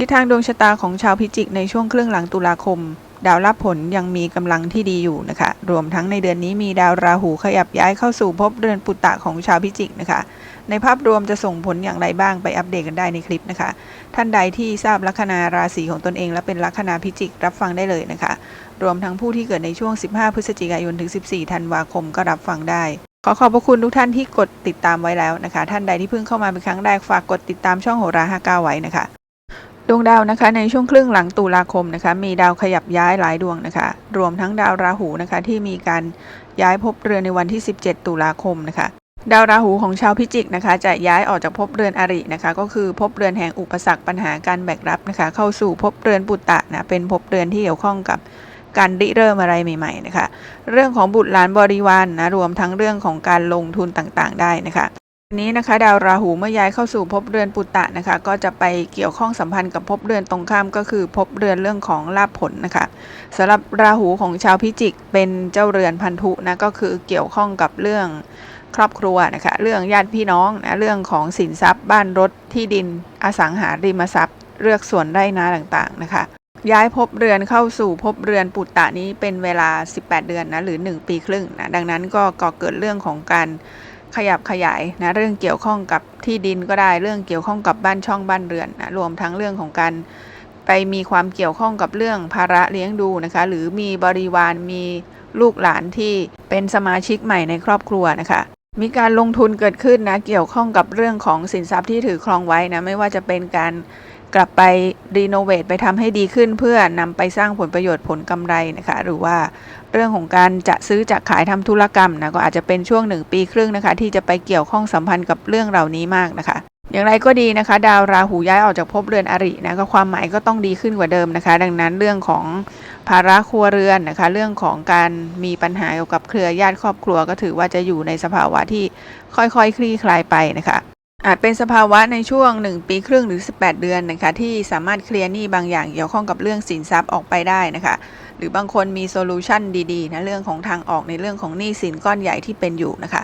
ทิศทางดวงชะตาของชาวพิจิกในช่วงครึ่งหลังตุลาคม ดาวรับผลยังมีกำลังที่ดีอยู่นะคะ รวมทั้งในเดือนนี้มีดาวราหูขยับย้ายเข้าสู่ภพเรือนปุตตะของชาวพิจิกนะคะ ในภาพรวมจะส่งผลอย่างไรบ้างไปอัปเดตกันได้ในคลิปนะคะ ท่านใดที่ทราบลัคนาราศีของตนเอง และเป็นลัคนาพิจิกรับฟังได้เลยนะคะ รวมทั้งผู้ที่เกิดในช่วง 15 พฤศจิกายนถึง 14 ธันวาคมก็รับฟังได้ขอขอบพระคุณทุกท่านที่กดติดตามไว้แล้วนะคะ ท่านใดที่เพิ่งเข้ามาเป็นครั้งแรกฝากกดติดตามช่องโหรา59ไว้นะคะ ดวงดาวนะคะในช่วงครึ่งหลังตุลาคมนะคะมีดาวขยับย้ายหลายดวงนะคะ รวมทั้งดาวราหูนะคะที่มีการย้ายภพเรือนในวันที่ 17 ตุลาคมนะคะ ดาวราหูของชาวพิจิกนะคะ จะย้ายออกจากภพเรือนอรินะคะ ก็คือภพเรือนแห่งอุปสรรคปัญหาการแบกรับนะคะ เข้าสู่ภพเรือนปุตตะนะเป็นภพเรือนที่เกี่ยวข้องกับการริเริ่มอะไรใหม่ ๆนะคะ เรื่องของบุตรหลานบริวารนนะรวมทั้งเรื่องของการลงทุนต่างๆ ได้นะคะ นนี้นะคะดาวราหูเมื่อย้ายเข้าสู่ภพเรือนปุตตะนะคะ ก็จะไปเกี่ยวข้องสัมพันธ์กับภพเรือนตรงข้ามก็คือภพเรือนเรื่องของลาภผลนะคะสำหรับราหูของชาวพิจิกเป็นเจ้าเรือนพันธุนะก็คือเกี่ยวข้องกับเรื่องครอบครัวนะคะเรื่องญาติพี่น้องนะเรื่องของสินทรัพย์ บ้านรถที่ดินอสังหาริมทรัพย์ เลือกส่วนไร่นาต่างๆนะคะ ย้ายภพเรือนเข้าสู่ภพเรือนปุตตะนี้เป็นเวลา 18 เดือนนะหรือ 1 ปีครึ่งนะดังนั้นก็ก่อเกิดเรื่องของการ ขยับขยายนะเรื่องเกี่ยวข้องกับที่ดินก็ได้เรื่องเกี่ยวข้องกับบ้านช่องบ้านเรือนนะรวมทั้งเรื่องของการไปมีความเกี่ยวข้องกับเรื่องภาระเลี้ยงดูนะคะ หรือมีบริวารมีลูกหลานที่เป็นสมาชิกใหม่ในครอบครัวนะคะ มีการลงทุนเกิดขึ้นนะเกี่ยวข้องกับเรื่องของสินทรัพย์ที่ถือครองไว้นะไม่ว่าจะเป็นการ กลับไปรีโนเวทไปทำให้ดีขึ้นเพื่อนำไปสร้างผลประโยชน์ผลกำไรนะคะ หรือว่าเรื่องของการจะซื้อจะขายทำธุรกรรมนะก็อาจจะเป็นช่วงหนึ่งปีครึ่งนะคะ ที่จะไปเกี่ยวข้องสัมพันธ์กับเรื่องเหล่านี้มากนะคะ อย่างไรก็ดีนะคะ ดาวราหูย้ายออกจากภพเรือนอรินะก็ความหมายก็ต้องดีขึ้นกว่าเดิมนะคะ ดังนั้นเรื่องของภาระครัวเรือนนะคะ เรื่องของการมีปัญหาเกี่ยวกับเครือญาติครอบครัวก็ถือว่าจะอยู่ในสภาวะที่ค่อยๆคลี่คลายไปนะคะ อาจเป็นสภาวะในช่วง 1 ปีครึ่งหรือ 18 เดือนนะคะที่สามารถเคลียร์หนี้บางอย่างเกี่ยวข้องกับเรื่องสินทรัพย์ออกไปได้นะคะหรือบางคนมีโซลูชันดีๆนะเรื่องของทางออกในเรื่องของหนี้สินก้อนใหญ่ที่เป็นอยู่นะคะ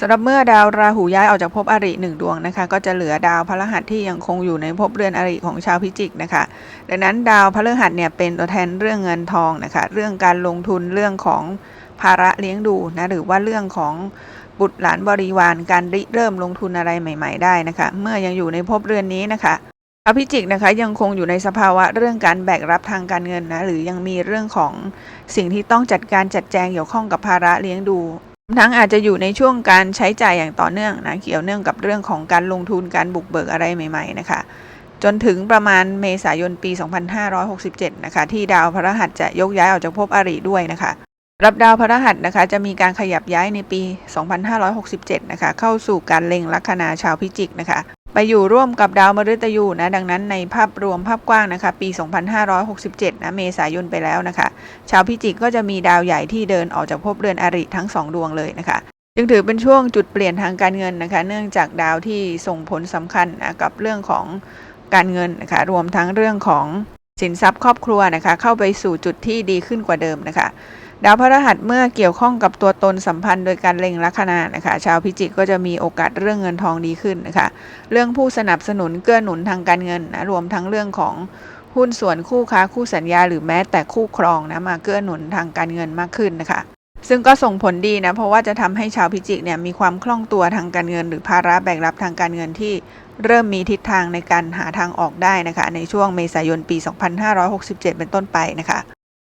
สำหรับเมื่อดาวราหูย้ายออกจากภพอริหนึ่งดวงนะคะ ก็จะเหลือดาวพฤหัสที่ยังคงอยู่ในภพเรือนอริของชาวพิจิกนะคะ ดังนั้นดาวพฤหัสเนี่ยเป็นตัวแทนเรื่องเงินทองนะคะ เรื่องการลงทุนเรื่องของภาระเลี้ยงดูนะหรือว่าเรื่องของ บุตรหลานบริวารการริเริ่มลงทุนอะไรใหม่ ๆ ได้นะคะ เมื่อยังอยู่ในภพเรือนนี้นะคะชาวพิจิกนะคะยังคงอยู่ในสภาวะเรื่องการแบกรับทางการเงินนะหรือยังมีเรื่องของสิ่งที่ต้องจัดการจัดแจงเกี่ยวข้องกับภาระเลี้ยงดู ทั้งอาจจะอยู่ในช่วงการใช้จ่ายอย่างต่อเนื่องนะเกี่ยวเนื่องกับเรื่องของการลงทุนการบุกเบิกอะไรใหม่ ๆนะคะ จนถึงประมาณเมษายนปี 2567 นะคะที่ดาวพฤหัสจะยกย้ายออกจากภพอริด้วยนะคะ รับดาวพฤหัสนะคะจะมีการขยับย้ายในปี 2567 นะคะ เข้าสู่การเล็งลัคนาชาวพิจิกนะคะ ไปอยู่ร่วมกับดาวมฤตยูนะ ดังนั้นในภาพรวมภาพกว้างนะคะ ปี 2567 นะเมษายนไปแล้วนะคะ ชาวพิจิกก็จะมีดาวใหญ่ที่เดินออกจากภพเรือนอริทั้ง 2 ดวงเลยนะคะ จึงถือเป็นช่วงจุดเปลี่ยนทางการเงินนะคะ เนื่องจากดาวที่ส่งผลสำคัญนะกับเรื่องของการเงินนะคะ รวมทั้งเรื่องของสินทรัพย์ครอบครัวนะคะ เข้าไปสู่จุดที่ดีขึ้นกว่าเดิมนะคะ ดาวพฤหัสเมื่อเกี่ยวข้องกับตัวตนสัมพันธ์โดยการเล็งลัคนานะคะ ชาวพิจิกก็จะมีโอกาสเรื่องเงินทองดีขึ้นนะคะ เรื่องผู้สนับสนุนเกื้อหนุนทางการเงินนะรวมทั้งเรื่องของหุ้นส่วนคู่ค้าคู่สัญญา หรือแม้แต่คู่ครองนะมาเกื้อหนุนทางการเงินมากขึ้นนะคะ ซึ่งก็ส่งผลดีนะเพราะว่าจะทำให้ชาวพิจิกเนี่ยมีความคล่องตัวทางการเงิน หรือภาระแบกรับทางการเงินที่เริ่มมีทิศทางในการหาทางออกได้นะคะ ในช่วงเมษายนปี 2567 เป็นต้นไปนะคะ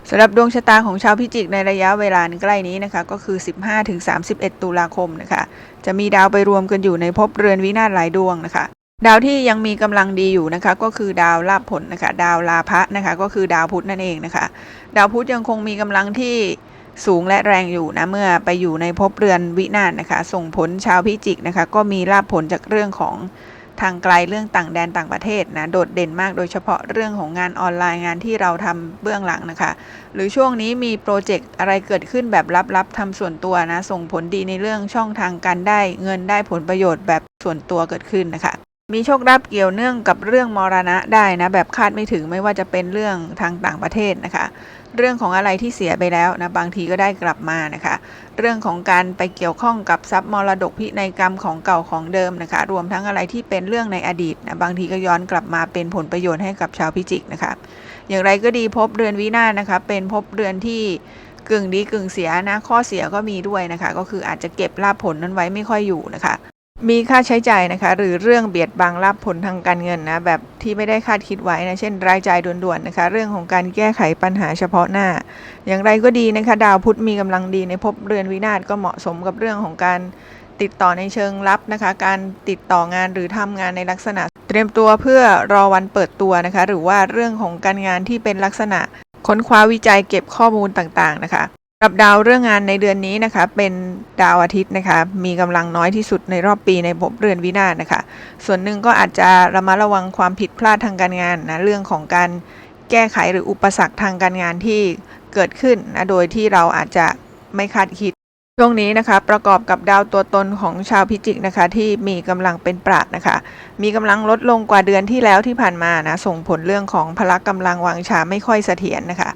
สำหรับดวงชะตาของชาวพิจิกในระยะเวลาใกล้นี้นะคะ ก็คือ 15-31 ตุลาคมนะคะ จะมีดาวไปรวมกันอยู่ในภพเรือนวินาศหลายดวงนะคะ ดาวที่ยังมีกำลังดีอยู่นะคะ ก็คือดาวลาภผลนะคะ ดาวลาภะนะคะ ก็คือดาวพุธนั่นเองนะคะ ดาวพุธยังคงมีกำลังที่สูงและแรงอยู่นะเมื่อไปอยู่ในภพเรือนวินาศนะคะ ส่งผลชาวพิจิกนะคะ ก็มีลาภผลจากเรื่องของ ทางไกลเรื่องต่างแดนต่างประเทศนะโดดเด่นมากโดยเฉพาะเรื่องของงานออนไลน์งานที่เราทำเบื้องหลังนะคะ หรือช่วงนี้มีโปรเจกต์อะไรเกิดขึ้นแบบลับๆทำส่วนตัวนะ ส่งผลดีในเรื่องช่องทางการได้เงินได้ผลประโยชน์แบบส่วนตัวเกิดขึ้นนะคะมีโชคลาภเกี่ยวเนื่องกับเรื่องมรณะได้นะแบบคาดไม่ถึงไม่ว่าจะเป็นเรื่องทางต่างประเทศนะคะ เรื่องของอะไรที่เสียไปแล้วนะบางทีก็ได้กลับมานะคะ เรื่องของการไปเกี่ยวข้องกับทรัพย์มรดกพินัยกรรมของเก่าของเดิมนะคะ รวมทั้งอะไรที่เป็นเรื่องในอดีตนะบางทีก็ย้อนกลับมาเป็นผลประโยชน์ให้กับชาวพิจิกนะคะ อย่างไรก็ดีพบเรือนวินาศนะคะ เป็นพบเรือนที่กึ่งดีกึ่งเสียนะข้อเสียก็มีด้วยนะคะ ก็คืออาจจะเก็บลาภผลนั้นไว้ไม่ค่อยอยู่นะคะ มีค่าใช้จ่ายนะคะ หรือเรื่องเบียดบังลาภผลทางการเงินนะแบบที่ไม่ได้คาดคิดไว้นะเช่น รายจ่ายด่วนๆนะคะ เรื่องของการแก้ไขปัญหาเฉพาะหน้า อย่างไรก็ดีนะคะ ดาวพุธมีกำลังดีในภพเรือนวินาศก็เหมาะสมกับเรื่องของการติดต่อในเชิงลับนะคะ การติดต่องานหรือทำงานในลักษณะ เตรียมตัวเพื่อรอวันเปิดตัวนะคะ หรือว่าเรื่องของการงานที่เป็นลักษณะค้นคว้าวิจัยเก็บข้อมูลต่างๆนะคะ กับดาวเรื่องงานในเดือนนี้นะคะ เป็นดาวอาทิตย์นะคะ มีกำลังน้อยที่สุดในรอบปีในภพเรือนวินาศนะคะ ส่วนหนึ่งก็อาจจะระมัดระวังความผิดพลาดทางการงานนะเรื่องของการแก้ไขหรืออุปสรรคทางการงานที่เกิดขึ้นนะโดยที่เราอาจจะไม่คาดคิดช่วงนี้นะคะประกอบกับดาวตัวตนของชาวพิจิกนะคะ ที่มีกำลังเป็นปราดนะคะ มีกำลังลดลงกว่าเดือนที่แล้วที่ผ่านมานะส่งผลเรื่องของพละกำลังวังชาไม่ค่อยเสถียรนะคะ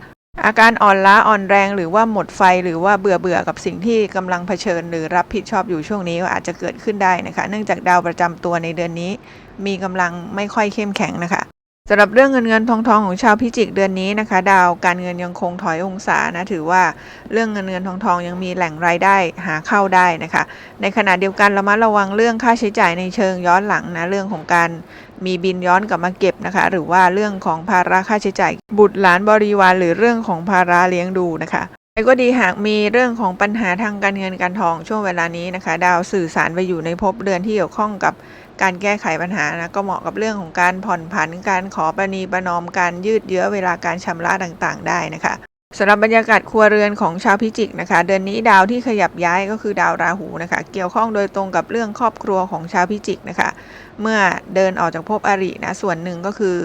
อาการอ่อนล้าอ่อนแรงหรือว่าหมดไฟหรือว่าเบื่อเบื่อกับสิ่งที่กำลังเผชิญ หรือรับผิดชอบอยู่ช่วงนี้ก็อาจจะเกิดขึ้นได้นะคะ เนื่องจากดาวประจำตัวในเดือนนี้ มีกำลังไม่ค่อยเข้มแข็งนะคะ สำหรับเรื่องเงินเงินทองทองของชาวพิจิกเดือนนี้นะคะ ดาวการเงินยังคงถอยองศานะถือว่าเรื่องเงินเงินทองทองยังมีแหล่งรายได้หาเข้าได้นะคะ ในขณะเดียวกันระมัดระวังเรื่องค่าใช้จ่ายในเชิงย้อนหลังนะเรื่องของการมีบินย้อนกลับมาเก็บนะคะ หรือว่าเรื่องของภาระค่าใช้จ่ายบุตรหลานบริวารหรือเรื่องของภาระเลี้ยงดูนะคะ แต่ก็ดีหากมีเรื่องของปัญหาทางการเงินการทองช่วงเวลานี้นะคะ ดาวสื่อสารไปอยู่ในภพเดือนที่เกี่ยวข้องกับการแก้ไขปัญหานะก็เหมาะกับเรื่องของการผ่อนผันการขอประนีประนอมการยืดเยื้อเวลาการชำระต่างๆ ได้นะคะสำหรับบรรยากาศครัวเรือนของชาวพิจิกนะคะ เดือนนี้ดาวที่ขยับย้ายก็คือดาวราหูนะคะ เกี่ยวข้องโดยตรงกับเรื่องครอบครัวของชาวพิจิกนะคะ เมื่อเดินออกจากภพอรินะส่วนหนึ่งก็คือ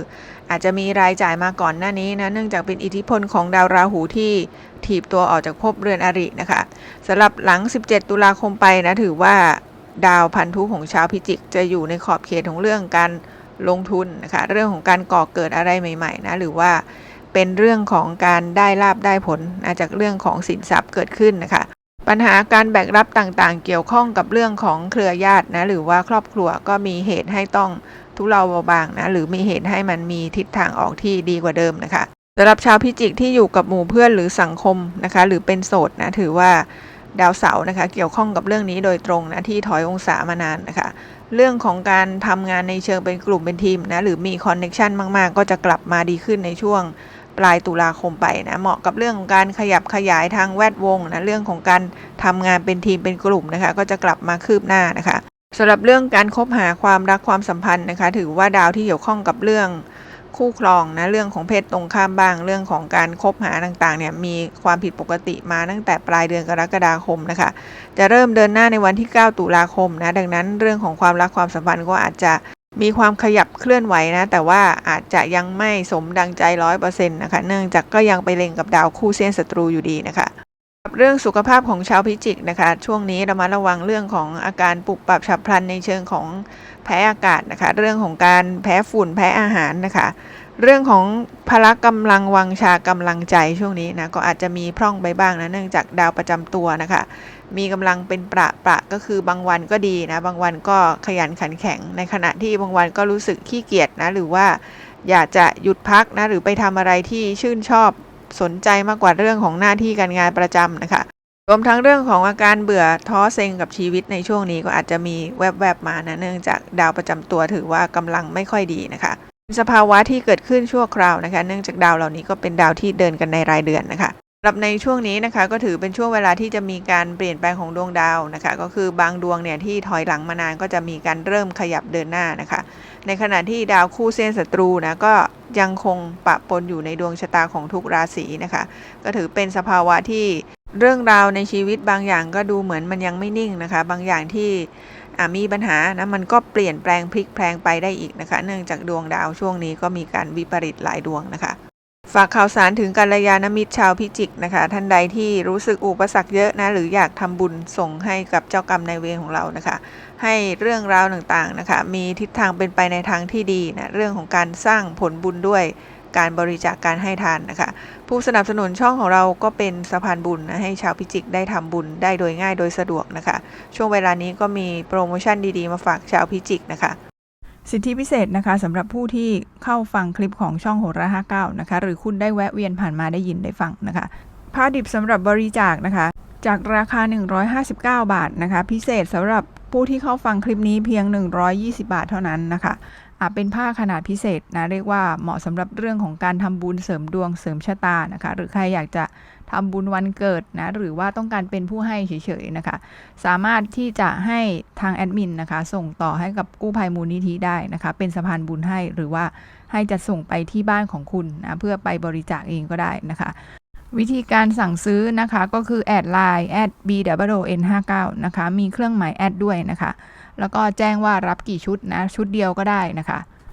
อาจจะมีรายจ่ายมาก่อนหน้านี้นะเนื่องจากเป็นอิทธิพลของดาวราหูที่ถีบตัวออกจากภพเรือนอรินะคะสำหรับหลัง 17 ตุลาคมไปนะถือว่าดาวพันธุของชาวพิจิก จะอยู่ในขอบเขตของเรื่องการลงทุนนะคะเรื่องของการก่อเกิดอะไรใหม่ๆนะหรือว่าเป็นเรื่องของการได้ลาบได้ผลนะจากเรื่องของสินทรัพย์เกิดขึ้นนะคะ ปัญหาการแบกรับต่างๆ เกี่ยวข้องกับเรื่องของเครือญาตินะหรือว่าครอบครัวก็มีเหตุให้ต้องทุเลาเบาบางนะหรือมีเหตุให้มันมีทิศทางออกที่ดีกว่าเดิมนะคะสำหรับชาวพิจิกที่อยู่กับหมู่เพื่อนหรือสังคมนะคะ หรือเป็นโสดนะถือว่าดาวเสาร์นะคะ เกี่ยวข้องกับเรื่องนี้โดยตรงนะที่ถอยองศามานานนะคะ เรื่องของการทำงานในเชิงเป็นกลุ่มเป็นทีมนะหรือมีคอนเน็ชันมากๆ ก็จะกลับมาดีขึ้นในช่วง ปลายตุลาคมไปนะเหมาะกับเรื่องของการขยับขยายทางแวดวงนะเรื่องของการทำงานเป็นทีมเป็นกลุ่มนะคะ ก็จะกลับมาคืบหน้านะคะสำหรับเรื่องการคบหาความรักความสัมพันธ์นะคะ ถือว่าดาวที่เกี่ยวข้องกับเรื่องคู่ครองนะเรื่องของเพศตรงข้ามบ้าง เรื่องของการคบหาต่างๆเนี่ยมีความผิดปกติมาตั้งแต่ปลายเดือนกรกฎาคมนะคะ จะเริ่มเดินหน้าในวันที่ 9 ตุลาคมนะดังนั้นเรื่องของความรักความสัมพันธ์ก็อาจจะ มีความขยับเคลื่อนไหวนะ แต่ว่าอาจจะยังไม่สมดังใจร้อยเปอร์เซ็นต์นะคะ เนื่องจากก็ยังไปเล็งกับดาวคู่เส้นศัตรูอยู่ดีนะคะเรื่องสุขภาพของชาวพิจิกนะคะ ช่วงนี้เรามาระวังเรื่องของอาการปรับปรับฉับพลันในเชิงของแพ้อากาศนะคะ เรื่องของการแพ้ฝุ่นแพ้อาหารนะคะ เรื่องของพละกำลังวังชากำลังใจช่วงนี้นะก็อาจจะมีพร่องไปบ้างนะเนื่องจากดาวประจำตัวนะคะ มีกำลังเป็นประประก็คือบางวันก็ดีนะ บางวันก็ขยันขันแข็ง ในขณะที่บางวันก็รู้สึกขี้เกียจนะ หรือว่าอยากจะหยุดพักนะ หรือไปทำอะไรที่ชื่นชอบสนใจมากกว่าเรื่องของหน้าที่การงานประจำนะคะ รวมทั้งเรื่องของอาการเบื่อท้อเซ็งกับชีวิตในช่วงนี้ก็อาจจะมีแวบๆมานะ เนื่องจากดาวประจำตัวถือว่ากำลังไม่ค่อยดีนะคะสภาวะที่เกิดขึ้นชั่วคราวนะคะ เนื่องจากดาวเหล่านี้ก็เป็นดาวที่เดินกันในรายเดือนนะคะ หรับในช่วงนี้นะคะก็ถือเป็นช่วงเวลาที่จะมีการเปลี่ยนแปลงของดวงดาวนะคะ ก็คือบางดวงเนี่ยที่ถอยหลังมานานก็จะมีการเริ่มขยับเดินหน้านะคะ ในขณะที่ดาวคู่เส้นศัตรูนะก็ยังคงปะปนอยู่ในดวงชะตาของทุกราศีนะคะ ก็ถือเป็นสภาวะที่เรื่องราวในชีวิตบางอย่างก็ดูเหมือนมันยังไม่นิ่งนะคะ บางอย่างที่มีปัญหานะมันก็เปลี่ยนแปลงพลิกแพลงไปได้อีกนะคะ เนื่องจากดวงดาวช่วงนี้ก็มีการวิปริตหลายดวงนะคะ ฝากข่าวสารถึงกัลยาณมิตรชาวพิจิกนะคะ ท่านใดที่รู้สึกอุปสรรคเยอะนะหรืออยากทำบุญส่งให้กับเจ้ากรรมนายเวรของเรานะคะ ให้เรื่องราวต่างๆนะคะ มีทิศทางเป็นไปในทางที่ดีนะเรื่องของการสร้างผลบุญด้วยการบริจาคการให้ทานนะคะ ผู้สนับสนุนช่องของเราก็เป็นสะพานบุญนะให้ชาวพิจิกได้ทำบุญได้โดยง่ายโดยสะดวกนะคะ ช่วงเวลานี้ก็มีโปรโมชั่นดีๆ มาฝากชาวพิจิกนะคะ สิทธิพิเศษนะคะสำหรับผู้ที่เข้าฟังคลิปของช่องโหราห้าเก้านะคะหรือคุณได้แวะเวียนผ่านมาได้ยินได้ฟังนะคะผ้าดิบสำหรับบริจาคนะคะ จากราคา 159 บาทนะคะ พิเศษสำหรับผู้ที่เข้าฟังคลิปนี้เพียง 120 บาทเท่านั้นนะคะอะเป็นผ้าขนาดพิเศษนะเรียกว่าเหมาะสำหรับเรื่องของการทำบุญเสริมดวงเสริมชะตานะคะ หรือใครอยากจะ ทำบุญวันเกิดนะ หรือว่าต้องการเป็นผู้ให้เฉยๆนะคะ สามารถที่จะให้ทางแอดมินนะคะ ส่งต่อให้กับกู้ภัยมูลนิธิได้นะคะ เป็นสะพานบุญให้หรือว่าให้จะส่งไปที่บ้านของคุณนะเพื่อไปบริจาคเองก็ได้นะคะวิธีการสั่งซื้อนะคะก็คือแอดไลน์แอด b w n 5 9นะคะ มีเครื่องหมายแอดด้วยนะคะ แล้วก็แจ้งว่ารับกี่ชุดนะ ชุดเดียวก็ได้นะคะ